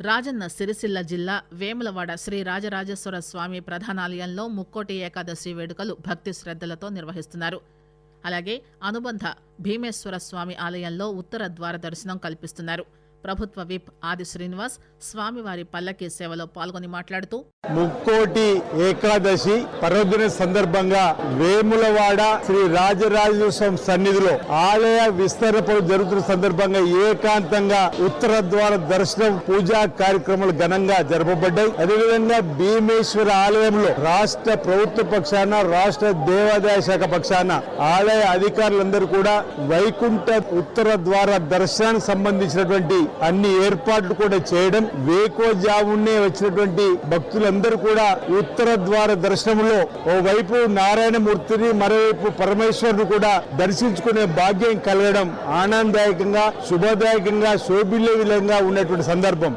రాజన్న సిరిసిల్ల జిల్లా వేములవాడ శ్రీ రాజరాజేశ్వర స్వామి ప్రధానాలయంలో ముక్కోటి ఏకాదశి వేడుకలు భక్తి శ్రద్దలతో నిర్వహిస్తున్నారు. అలాగే అనుబంధ భీమేశ్వర స్వామి ఆలయంలో ఉత్తర ద్వార దర్శనం కల్పిస్తున్నారు. ప్రభుత్వ విప్ ఆది శ్రీనివాస్ స్వామివారి పల్లకీ సేవలో పాల్గొని మాట్లాడుతూ ముక్కోటి ఏకాదశి పర్వదిన సందర్భంగా వేములవాడ శ్రీ రాజరాజేశ్వరం సన్నిధిలో ఆలయ విస్తరణ పనులు జరుగుతున్న సందర్భంగా ఏకాంతంగా ఉత్తర ద్వార దర్శనం పూజా కార్యక్రమాలు ఘనంగా జరపబడ్డాయి. అదేవిధంగా భీమేశ్వర ఆలయంలో రాష్ట్ర ప్రభుత్వ పక్షాన రాష్ట్ర దేవాదాయ శాఖ పక్షాన ఆలయ అధికారులందరూ కూడా వైకుంఠ ఉత్తర ద్వార దర్శనానికి సంబంధించినటువంటి అన్ని ఏర్పాట్లు కూడా చేయడం వేకోజామునే వచ్చినటువంటి భక్తులందరూ కూడా ఉత్తర ద్వార దర్శనంలో ఓవైపు నారాయణమూర్తిని మరోవైపు పరమేశ్వరుని కూడా దర్శించుకునే భాగ్యం కలగడం ఆనందదాయకంగా శుభదాయకంగా శోభిల్లే విధంగా ఉన్నటువంటి సందర్భం.